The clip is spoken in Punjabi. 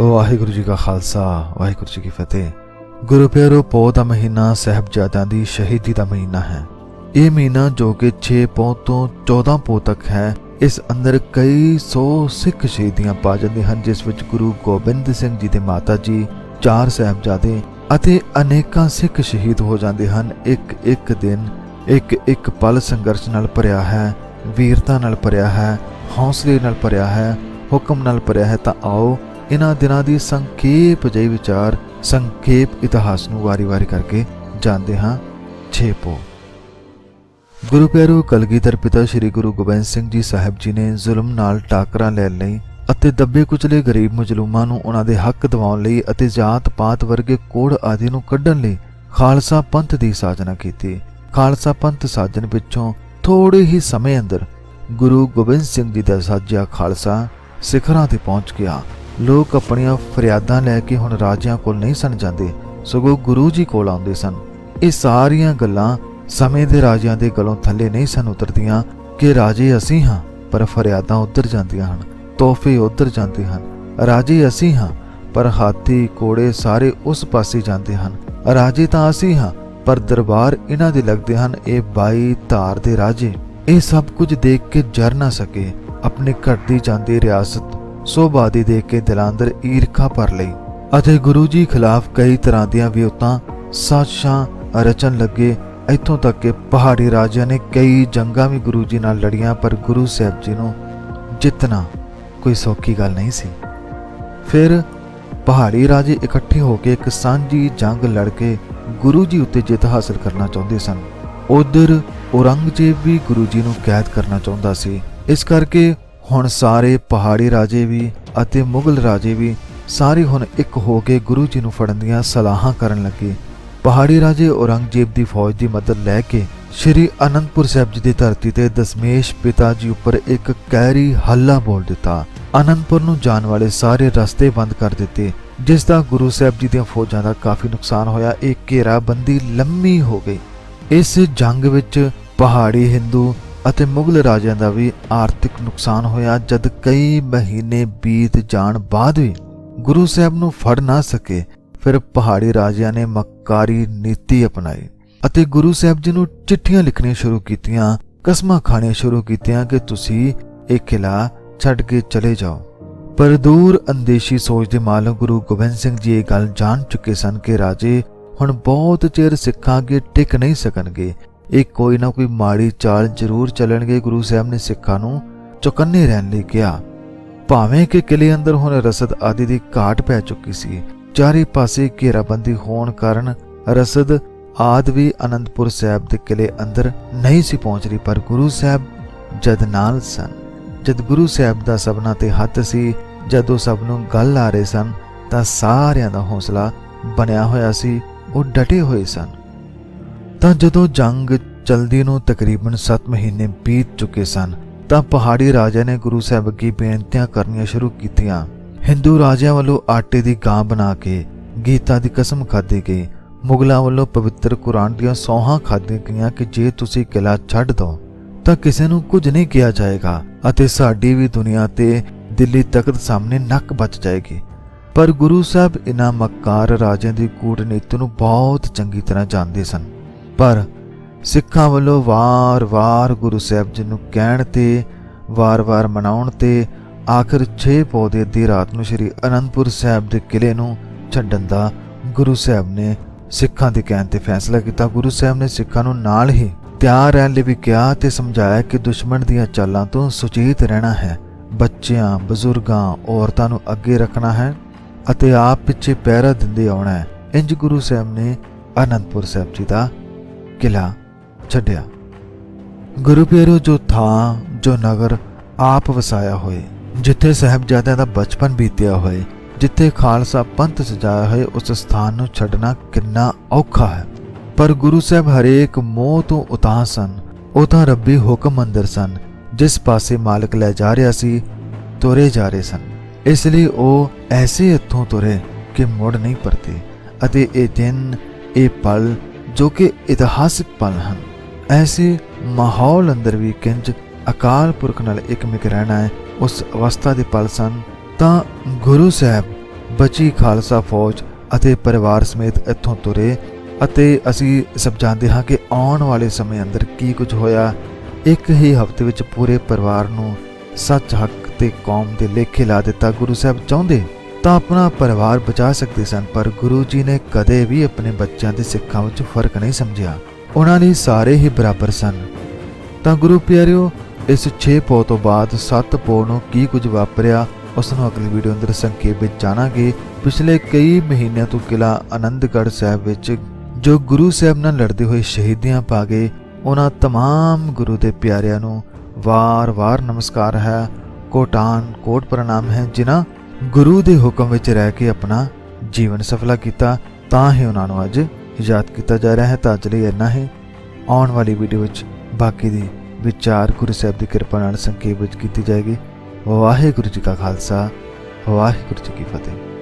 ਵਾਹਿਗੁਰੂ ਜੀ ਕਾ ਖਾਲਸਾ, ਵਾਹਿਗੁਰੂ ਜੀ ਕੀ ਫਤਿਹ। ਗੁਰੂ ਪਿਆਰੋ, ਪੋਹ ਦਾ ਮਹੀਨਾ, ਸਹਿਬਜ਼ਾਦਿਆਂ ਦੀ ਸ਼ਹੀਦੀ ਦਾ ਮਹੀਨਾ ਹੈ। ਇਹ ਮਹੀਨਾ ਜੋ ਕਿ 6 ਪੋਹ ਤੋਂ 14 ਪੋਹ ਤੱਕ ਹੈ, ਇਸ ਅੰਦਰ ਕਈ ਸੌ ਸਿੱਖ ਸ਼ਹੀਦੀਆਂ ਪਾ ਜਾਂਦੇ ਹਨ, ਜਿਸ ਵਿੱਚ ਗੁਰੂ ਗੋਬਿੰਦ ਸਿੰਘ ਜੀ ਦੇ ਮਾਤਾ ਜੀ, ਚਾਰ ਸਹਿਬਜ਼ਾਦੇ ਅਤੇ ਅਨੇਕਾਂ ਸਿੱਖ ਸ਼ਹੀਦ ਹੋ ਜਾਂਦੇ ਹਨ। ਇੱਕ ਇੱਕ ਦਿਨ ਇੱਕ ਇੱਕ ਪਲ ਸੰਘਰਸ਼ ਨਾਲ ਭਰਿਆ ਹੈ, ਵੀਰਤਾ ਨਾਲ ਭਰਿਆ ਹੈ, ਹੌਸਲੇ ਨਾਲ ਭਰਿਆ ਹੈ, ਹੁਕਮ ਨਾਲ ਭਰਿਆ ਹੈ, ਤਾਂ ਆਓ ਇਹਨਾਂ ਦਿਨਾਂ ਦੀ ਸੰਖੇਪ ਜਿਹੀ ਵਿਚਾਰ, ਸੰਖੇਪ ਇਤਿਹਾਸ ਨੂੰ ਵਾਰੀ-ਵਾਰੀ ਕਰਕੇ ਜਾਣਦੇ ਹਾਂ। ਛੇਪੋ ਗੁਰੂ ਪਿਆਰੋ ਕਲਗੀਧਰ ਪਿਤਾ ਸ੍ਰੀ ਗੁਰੂ ਗੋਬਿੰਦ ਸਿੰਘ ਜੀ ਸਾਹਿਬ ਜੀ ਨੇ ਜ਼ੁਲਮ ਨਾਲ ਟਾਕਰਾ ਲੈਣ ਲਈ ਅਤੇ ਦੱਬੇ ਕੁਚਲੇ ਗਰੀਬ ਮਜਲੂਮਾਂ ਨੂੰ ਉਹਨਾਂ ਦੇ ਹੱਕ ਦਿਵਾਉਣ ਲਈ ਅਤੇ ਜਾਤ ਪਾਤ ਵਰਗੇ ਕੋੜ ਆਦਿ ਨੂੰ ਕੱਢਣ ਲਈ ਖਾਲਸਾ ਪੰਥ ਦੀ ਸਾਜਨਾ ਕੀਤੀ। ਖਾਲਸਾ ਪੰਥ ਸਾਜਨ ਪਿੱਛੋਂ ਥੋੜੇ ਹੀ ਸਮੇਂ ਅੰਦਰ ਗੁਰੂ ਗੋਬਿੰਦ ਸਿੰਘ ਜੀ ਦਾ ਸਾਜਿਆ ਖਾਲਸਾ ਸਿਖਰਾਂ ਤੇ ਪਹੁੰਚ ਗਿਆ। ਲੋਕ ਆਪਣੀਆਂ ਫਰਿਆਦਾਂ ਲੈ ਕੇ ਹੁਣ ਰਾਜਿਆਂ ਕੋਲ ਨਹੀਂ ਸਨ ਜਾਂਦੇ, ਸਗੋਂ ਗੁਰੂ ਜੀ ਕੋਲ ਆਉਂਦੇ ਸਨ। ਇਹ ਸਾਰੀਆਂ ਗੱਲਾਂ ਸਮੇਂ ਦੇ ਰਾਜਿਆਂ ਦੇ ਗਲੋਂ ਥੱਲੇ ਨਹੀਂ ਸਨ ਉਤਰਦੀਆਂ ਕਿ ਰਾਜੇ ਅਸੀਂ ਹਾਂ, ਪਰ ਫਰਿਆਦਾਂ ਉੱਧਰ ਜਾਂਦੀਆਂ ਹਨ, ਤੋਹਫੇ ਉੱਧਰ ਜਾਂਦੇ ਹਨ। ਰਾਜੇ ਅਸੀਂ ਹਾਂ, ਪਰ ਹਾਥੀ ਕੋੜੇ ਸਾਰੇ ਉਸ ਪਾਸੇ ਜਾਂਦੇ ਹਨ। ਰਾਜੇ ਤਾਂ ਅਸੀਂ ਹਾਂ, ਪਰ ਦਰਬਾਰ ਇਹਨਾਂ ਦੇ ਲੱਗਦੇ ਹਨ, ਇਹ ਬਾਈ ਧਾਰ ਦੇ ਰਾਜੇ। ਇਹ ਸਭ ਕੁਝ ਦੇਖ ਕੇ ਜਰ ਨਾ ਸਕੇ, ਆਪਣੇ ਘਰ ਦੀ ਜਾਂਦੀ ਰਿਆਸਤ ਸੋਭਾ ਦੀ ਦੇਖ ਕੇ ਦਿਲਾਂ ਈਰਖਾ ਭਰ ਲਈ ਅਤੇ ਗੁਰੂ ਜੀ ਖਿਲਾਫ ਕਈ ਤਰ੍ਹਾਂ ਦੀਆਂ ਵਿਉਤਾਂ, ਸਾਜ਼ਿਸ਼ਾਂ ਰਚਨ ਲੱਗੇ। ਇੱਥੋਂ ਤੱਕ ਕਿ ਪਹਾੜੀ ਰਾਜਿਆਂ ਨੇ ਕਈ ਜੰਗਾਂ ਵੀ ਗੁਰੂ ਜੀ ਨਾਲ ਲੜੀਆਂ, ਪਰ ਗੁਰੂ ਸਾਹਿਬ ਜੀ ਨੂੰ ਜਿੱਤਣਾ ਕੋਈ ਸੌਖੀ ਗੱਲ ਨਹੀਂ ਸੀ। ਫਿਰ ਪਹਾੜੀ ਰਾਜੇ ਇਕੱਠੇ ਹੋ ਕੇ ਇੱਕ ਸਾਂਝੀ ਜੰਗ ਲੜ ਕੇ ਗੁਰੂ ਜੀ ਉੱਤੇ ਜਿੱਤ ਹਾਸਲ ਕਰਨਾ ਚਾਹੁੰਦੇ ਸਨ। ਉਧਰ ਔਰੰਗਜ਼ੇਬ ਵੀ ਗੁਰੂ ਜੀ ਨੂੰ ਕੈਦ ਕਰਨਾ ਚਾਹੁੰਦਾ ਸੀ। ਇਸ ਕਰਕੇ ਹੁਣ ਸਾਰੇ ਪਹਾੜੀ ਰਾਜੇ ਵੀ ਅਤੇ ਮੁਗਲ ਰਾਜੇ ਵੀ ਸਾਰੇ ਹੁਣ ਇੱਕ ਹੋ ਕੇ ਗੁਰੂ ਜੀ ਨੂੰ ਫੜਨ ਦੀਆਂ ਸਲਾਹਾਂ ਕਰਨ ਲੱਗੇ। ਪਹਾੜੀ ਰਾਜੇ ਔਰੰਗਜ਼ੇਬ ਦੀ ਫੌਜ ਦੀ ਮਦਦ ਲੈ ਕੇ ਸ਼੍ਰੀ ਅਨੰਦਪੁਰ ਸਾਹਿਬ ਜੀ ਦੀ ਧਰਤੀ ਤੇ ਦਸ਼ਮੇਸ਼ ਪਿਤਾ ਜੀ ਉੱਪਰ ਇੱਕ ਕਹਿਰੀ ਹੱਲਾ ਬੋਲ ਦਿੱਤਾ। ਅਨੰਦਪੁਰ ਨੂੰ ਜਾਣ ਵਾਲੇ ਸਾਰੇ ਰਸਤੇ ਬੰਦ ਕਰ ਦਿੱਤੇ, ਜਿਸ ਦਾ ਗੁਰੂ ਸਾਹਿਬ ਜੀ ਦੀਆਂ ਫੌਜਾਂ ਦਾ ਕਾਫੀ ਨੁਕਸਾਨ ਹੋਇਆ, ਇਹ ਘੇਰਾਬੰਦੀ ਲੰਮੀ ਹੋ ਗਈ। ਇਸ ਜੰਗ ਵਿੱਚ ਪਹਾੜੀ ਹਿੰਦੂ ਅਤੇ ਮੁਗਲ ਰਾਜਿਆਂ ਦਾ ਵੀ ਆਰਥਿਕ ਨੁਕਸਾਨ ਹੋਇਆ ਜਦ ਕਈ ਮਹੀਨੇ ਬੀਤ ਜਾਣ ਬਾਅਦ ਵੀ ਗੁਰੂ ਸਾਹਿਬ ਨੂੰ ਫੜ ਨਾ ਸਕੇ। ਫਿਰ ਪਹਾੜੀ ਰਾਜਿਆਂ ਨੇ ਮੱਕਾਰੀ ਨੀਤੀ ਅਪਣਾਈ ਅਤੇ ਗੁਰੂ ਸਾਹਿਬ ਜੀ ਨੂੰ ਚਿੱਠੀਆਂ ਲਿਖਣੀਆਂ ਸ਼ੁਰੂ ਕੀਤੀਆਂ, ਕਸਮਾਂ ਖਾਣੀਆਂ ਸ਼ੁਰੂ ਕੀਤੀਆਂ ਕਿ ਤੁਸੀਂ ਇਹ ਕਿਲਾ ਛੱਡ ਕੇ ਚਲੇ ਜਾਓ। ਪਰ ਦੂਰ ਅੰਦੇਸ਼ੀ ਸੋਚ ਦੇ ਮਾਲਕ ਗੁਰੂ ਗੋਬਿੰਦ ਸਿੰਘ ਜੀ ਇਹ ਗੱਲ ਜਾਣ ਚੁੱਕੇ ਸਨ ਕਿ ਰਾਜੇ ਹੁਣ ਬਹੁਤ ਚਿਰ ਸਿੱਖਾਂ ਅੱਗੇ ਟਿਕ ਨਹੀਂ ਸਕਣਗੇ। ਇਹ ਕੋਈ ਨਾ ਕੋਈ ਮਾੜੀ ਚਾਲ ਜ਼ਰੂਰ ਚੱਲਣਗੇ ਗੁਰੂ ਸਾਹਿਬ ਨੇ ਸਿੱਖਾਂ ਨੂੰ ਚੁਕੰਨੇ ਰਹਿਣ ਲਈ ਕਿਹਾ। ਭਾਵੇਂ ਕਿ ਕਿਲੇ ਅੰਦਰ ਹੁਣ ਰਸਦ ਆਦਿ ਦੀ ਘਾਟ ਪੈ ਚੁੱਕੀ ਸੀ, ਚਾਰੇ ਪਾਸੇ ਘੇਰਾਬੰਦੀ ਹੋਣ ਕਾਰਨ ਰਸਦ ਆਦ ਵੀ ਅਨੰਦਪੁਰ ਸਾਹਿਬ ਦੇ ਕਿਲੇ ਅੰਦਰ ਨਹੀਂ ਸੀ ਪਹੁੰਚ ਰਹੀ, ਪਰ ਗੁਰੂ ਸਾਹਿਬ ਜਦ ਨਾਲ ਸਨ, ਜਦ ਗੁਰੂ ਸਾਹਿਬ ਦਾ ਸਭਨਾ ਤੇ ਹੱਥ ਸੀ, ਜਦ ਉਹ ਸਭ ਨੂੰ ਗੱਲ ਆ ਰਹੇ ਸਨ, ਤਾਂ ਸਾਰਿਆਂ ਦਾ ਹੌਸਲਾ ਬਣਿਆ ਹੋਇਆ ਸੀ, ਉਹ ਡਟੇ ਹੋਏ ਸਨ। ਤਾਂ ਜਦੋਂ ਜੰਗ ਚਲਦੀ ਨੂੰ ਤਕਰੀਬਨ 7 ਮਹੀਨੇ ਬੀਤ ਚੁੱਕੇ ਸਨ, ਤਾਂ ਪਹਾੜੀ ਰਾਜਾ ਨੇ ਗੁਰੂ ਸਾਹਿਬ ਅੱਗੇ ਬੇਨਤੀਆਂ ਕਰਨੀਆਂ ਸ਼ੁਰੂ ਕੀਤੀਆਂ। ਹਿੰਦੂ ਰਾਜਿਆਂ ਵੱਲੋਂ ਆਟੇ ਦੀ ਗਾਂ ਬਣਾ ਕੇ, ਗੀਤਾ ਦੀ ਕਸਮ ਖਾਧੀ ਗਈ। ਮੁਗਲਾਂ ਵੱਲੋਂ ਪਵਿੱਤਰ ਕੁਰਾਨ ਦੀਆਂ ਸੌਹਾਂ ਖਾਧੀਆਂ ਗਈਆਂ ਕਿ ਜੇ ਤੁਸੀਂ ਕਿਲਾ ਛੱਡ ਦੋ, ਤਾਂ ਕਿਸੇ ਨੂੰ ਕੁਝ ਨਹੀਂ ਕਿਹਾ ਜਾਏਗਾ ਅਤੇ ਸਾਡੀ ਵੀ ਦੁਨੀਆ ਤੇ ਦਿੱਲੀ ਤਖਤ ਸਾਹਮਣੇ ਨੱਕ ਬਚ ਜਾਏਗੀ। ਪਰ ਗੁਰੂ ਸਾਹਿਬ ਇਨ੍ਹਾਂ ਮੱਕਾਰ ਰਾਜਿਆਂ ਦੀ ਕੂਟਨੀਤੀ ਨੂੰ ਬਹੁਤ ਚੰਗੀ ਤਰ੍ਹਾਂ ਜਾਣਦੇ ਸਨ। ਪਰ ਸਿੱਖਾਂ ਵੱਲੋਂ ਵਾਰ-ਵਾਰ ਗੁਰੂ ਸਾਹਿਬ ਜੀ ਨੂੰ ਕਹਿਣ ਤੇ ਵਾਰ-ਵਾਰ ਮਨਾਉਣ ਤੇ ਆਖਰ 6 ਪੌਦੇ ਅੱਧੀ ਰਾਤ ਨੂੰ ਸ੍ਰੀ ਅਨੰਦਪੁਰ ਸਾਹਿਬ ਦੇ ਕਿਲੇ ਨੂੰ ਛੱਡਣ ਦਾ ਗੁਰੂ ਸਾਹਿਬ ਨੇ ਸਿੱਖਾਂ ਦੇ ਕਹਿਣ ਤੇ ਫੈਸਲਾ ਕੀਤਾ। ਗੁਰੂ ਸਾਹਿਬ ਨੇ ਸਿੱਖਾਂ ਨੂੰ ਨਾਲ ਹੀ ਤਿਆਰ ਰਹਿਣ ਲਈ ਵੀ ਕਿਹਾ ਤੇ ਸਮਝਾਇਆ ਕਿ ਦੁਸ਼ਮਣ ਦੀਆਂ ਚਾਲਾਂ ਤੋਂ ਸੁਚੇਤ ਰਹਿਣਾ ਹੈ। ਬੱਚਿਆਂ, ਬਜ਼ੁਰਗਾਂ, ਔਰਤਾਂ ਨੂੰ ਅੱਗੇ ਰੱਖਣਾ ਹੈ ਅਤੇ ਆਪ ਪਿੱਛੇ ਪਹਿਰਾ ਦਿੰਦੇ ਆਉਣਾ ਹੈ। ਇੰਜ ਗੁਰੂ ਸਾਹਿਬ ਨੇ ਅਨੰਦਪੁਰ ਸਾਹਿਬ ਜੀ ਦਾ ਕਿਲਾ ਛੱਡਿਆ। ਗੁਰੂ ਪਿਆਰੋ, ਜੋ ਥਾਂ, ਜੋ ਨਗਰ ਆਪ ਵਸਾਇਆ ਹੋਏ, ਜਿੱਥੇ ਸਾਹਿਬਜ਼ਾਦਿਆਂ ਦਾ ਬਚਪਨ ਬੀਤਿਆ ਹੋਏ, ਜਿੱਥੇ ਖਾਲਸਾ ਪੰਥ ਸਜਾਇਆ ਹੋਏ, ਉਸ ਸਥਾਨ ਨੂੰ ਛੱਡਣਾ ਕਿੰਨਾ ਔਖਾ ਹੈ। ਪਰ ਗੁਰੂ ਸਾਹਿਬ ਹਰੇਕ ਮੋਹ ਤੋਂ ਉਤਾਹ ਸਨ। ਉਹ ਤਾਂ ਰੱਬੀ ਹੁਕਮ ਅੰਦਰ ਸਨ। ਜਿਸ ਪਾਸੇ ਮਾਲਕ ਲੈ ਜਾ ਰਿਹਾ ਸੀ, ਤੁਰੇ ਜਾ ਰਹੇ ਸਨ। ਇਸ ਲਈ ਉਹ ਐਸੇ ਇੱਥੋਂ ਤੁਰੇ ਕਿ ਮੁੜ ਨਹੀਂ ਪਰਤੇ ਅਤੇ ਇਹ ਦਿਨ, ਇਹ ਪਲ ਜੋ ਕਿ ਇਤਿਹਾਸਿਕ ਪਲ ਹਨ। ਐਸੇ ਮਾਹੌਲ ਅੰਦਰ ਵੀ ਕਿੰਜ ਅਕਾਲ ਪੁਰਖ ਨਾਲ ਇਕਮਿਕ ਰਹਿਣਾ ਹੈ, ਉਸ ਅਵਸਥਾ ਦੇ ਪਲ ਸਨ। ਤਾਂ ਗੁਰੂ ਸਾਹਿਬ ਬਚੀ ਖਾਲਸਾ ਫੌਜ ਅਤੇ ਪਰਿਵਾਰ ਸਮੇਤ ਇੱਥੋਂ ਤੁਰੇ ਅਤੇ ਅਸੀਂ ਸਭ ਜਾਣਦੇ ਹਾਂ ਕਿ ਆਉਣ ਵਾਲੇ ਸਮੇਂ ਅੰਦਰ ਕੀ ਕੁਝ ਹੋਇਆ। ਇੱਕ ਹੀ ਹਫ਼ਤੇ ਵਿੱਚ ਪੂਰੇ ਪਰਿਵਾਰ ਨੂੰ ਸੱਚ ਹੱਕ ਤੇ ਕੌਮ ਦੇ ਲੇਖੇ ਲਾ ਦਿੱਤਾ ਗੁਰੂ ਸਾਹਿਬ ਚਾਹੁੰਦੇ। ਤਾਂ ਆਪਣਾ ਪਰਿਵਾਰ ਬਚਾ ਸਕਦੇ ਸਨ ਪਰ ਗੁਰੂ ਜੀ ਨੇ ਕਦੇ ਵੀ ਆਪਣੇ ਬੱਚਿਆਂ ਦੇ ਸਿੱਖਾਂ ਵਿੱਚ ਫਰਕ ਨਹੀਂ ਸਮਝਿਆ ਉਹਨਾਂ ਲਈ ਸਾਰੇ ਹੀ ਬਰਾਬਰ ਸਨ ਤਾਂ ਗੁਰੂ ਪਿਆਰਿਓ ਇਸ 6 ਪੋ ਤੋਂ ਬਾਅਦ 7 ਪੋ ਨੂੰ ਕੀ ਕੁਝ ਵਾਪਰਿਆ ਉਸ ਨੂੰ ਅਗਲੀ ਵੀਡੀਓ ਅੰਦਰ ਸੰਖੇਪ ਵਿੱਚ ਜਾਣਾਂਗੇ ਪਿਛਲੇ ਕਈ ਮਹੀਨਿਆਂ ਤੋਂ ਕਿਲਾ ਆਨੰਦਗੜ੍ਹ ਸਾਹਿਬ ਵਿੱਚ ਜੋ ਗੁਰੂ ਸਾਹਿਬ ਨਾਲ ਲੜਦੇ ਹੋਏ ਸ਼ਹੀਦੀਆਂ ਪਾ ਗਏ ਉਹਨਾਂ तमाम ਗੁਰੂ ਦੇ ਪਿਆਰਿਆਂ ਨੂੰ ਵਾਰ-ਵਾਰ ਨਮਸਕਾਰ ਹੈ ਕੋਟਾਨ ਕੋਟ ਪ੍ਰਣਾਮ ਹੈ ਜਿਨ੍ਹਾਂ ਗੁਰੂ ਦੇ ਹੁਕਮ ਵਿੱਚ ਰਹਿ ਕੇ ਆਪਣਾ ਜੀਵਨ ਸਫਲਾ ਕੀਤਾ, ਤਾਂ ਹੀ ਉਹਨਾਂ ਨੂੰ ਅੱਜ ਯਾਦ ਕੀਤਾ ਜਾ ਰਿਹਾ ਹੈ। ਤਾਂ ਅੱਜ ਲਈ ਇੰਨਾ ਹੀ। ਆਉਣ ਵਾਲੀ ਵੀਡੀਓ ਵਿੱਚ ਬਾਕੀ ਦੀ ਵਿਚਾਰ ਗੁਰੂ ਸਾਹਿਬ ਦੀ ਕਿਰਪਾ ਨਾਲ ਸੰਖੇਪ ਵਿੱਚ ਕੀਤੀ ਜਾਏਗੀ। ਵਾਹਿਗੁਰੂ ਜੀ ਕਾ ਖਾਲਸਾ, ਵਾਹਿਗੁਰੂ ਜੀ ਕੀ ਫਤਿਹ।